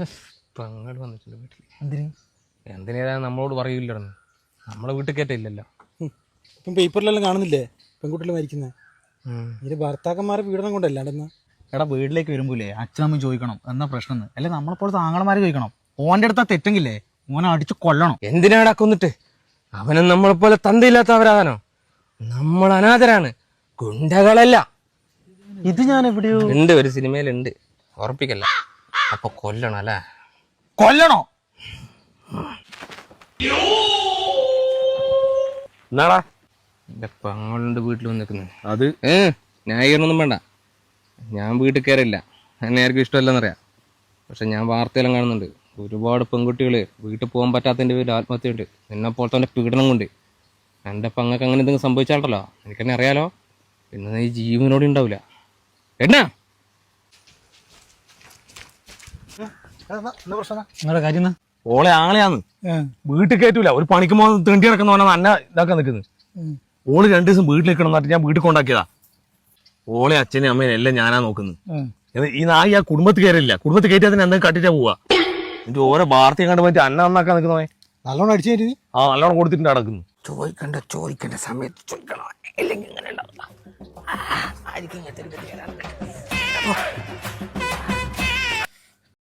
അങ്ങോട്ട് വന്നിട്ടുണ്ട് വീട്ടിൽ എന്തിന്? എന്തിനാ നമ്മളോട് പറയില്ലായിരുന്നു നമ്മളെ വീട്ടിൽ കയറ്റില്ലല്ലോ ഉം. ഇപ്പം പേപ്പറിലെല്ലാം കാണുന്നില്ലേ? പെൺകുട്ടികൾ മരിക്കുന്നത് ഇതിന് ഭർത്താക്കന്മാരെ പീഡനം കൊണ്ടല്ലാണ്ടെന്നാ എടാ വീട്ടിലേക്ക് വരുമ്പോലേ അച്ഛനമ്മ ചോദിക്കണം എന്നാ പ്രശ്നം അല്ലെ നമ്മളെപ്പോഴത്തെ ആങ്ങളമാര് ചോദിക്കണം. ഓന്റെ അടുത്താ തെറ്റെങ്കിലേ ഓനെ അടിച്ച് കൊല്ലണം. എന്തിനാടാ കൊന്നിട്ട്? അവനും നമ്മളെ പോലെ തന്തയില്ലാത്തവരാകാനോ? നമ്മൾ അനാഥരാണ്. ഗുണ്ടകളല്ല. ഇത് ഞാൻ എവിടെയോ ഉണ്ട് ഒരു സിനിമയിലുണ്ട്. ഉറപ്പിക്കല്ല. അപ്പൊ കൊല്ലണം അല്ലേ? കൊല്ലണോ? എന്നാടാ? എന്റെ പെങ്ങളുടെ വീട്ടിൽ വന്നിരിക്കുന്നു. അത്? ഏ ന്യായീകരണമൊന്നും വേണ്ട. ഞാൻ വീട്ടിൽ കയറില്ല. എന്നെ ആർക്കും ഇഷ്ടമല്ലെന്നറിയാം പക്ഷെ ഞാൻ വാർത്തയെല്ലാം കാണുന്നുണ്ട്. ഒരുപാട് പെൺകുട്ടികൾ വീട്ടിൽ പോകാൻ പറ്റാത്തതിന്റെ പേരിൽ ആത്മഹത്യയുണ്ട് നിന്നെ പോലത്തെ പീഡനം കൊണ്ട്. എന്റെ പങ്ങൾക്ക് അങ്ങനെ എന്തെങ്കിലും സംഭവിച്ചാട്ടല്ലോ എനിക്കെന്നെ അറിയാലോ. പിന്നെ നീ ജീവനോട് ഉണ്ടാവില്ല. എന്നാ? നിങ്ങളുടെ കാര്യം? ഓളെ ആളെയാന്ന് വീട്ടിൽ കയറ്റൂല. ഒരു പണിക്ക് പോകുന്ന നടക്കുന്ന പറഞ്ഞാൽ അന്ന ഇതാക്കാൻ നിൽക്കുന്നത്. ഓൾ രണ്ടു ദിവസം വീട്ടിൽ നിൽക്കണം എന്നിട്ട് ഞാൻ വീട്ടിൽ കൊണ്ടാക്കിയതാ. ഓളെ അച്ഛനും അമ്മയും എല്ലാം ഞാനാ നോക്കുന്നത്. ഈ നായി ആ കുടുംബത്തിൽ കയറില്ല. കുടുംബത്തിൽ കയറ്റി അതിന് എന്തെങ്കിലും കട്ടിട്ടാ പോവാ. എന്നിട്ട് ഓരോ വാർത്തയും കണ്ട് പറ്റി അന്ന നന്നാക്കാൻ നിൽക്കുന്നവേ നല്ലോണം അടിച്ചു കയറ്റി ആ നല്ലോണം കൊടുത്തിട്ട് നടക്കുന്നു. ചോദിക്കണ്ട ചോദിക്കണ്ട സമയത്ത് ചോദിക്കണം. അല്ലെങ്കിൽ ഇങ്ങനെ ഉണ്ടാവില്ല. ആയിരിക്കും ഇങ്ങനത്തെ.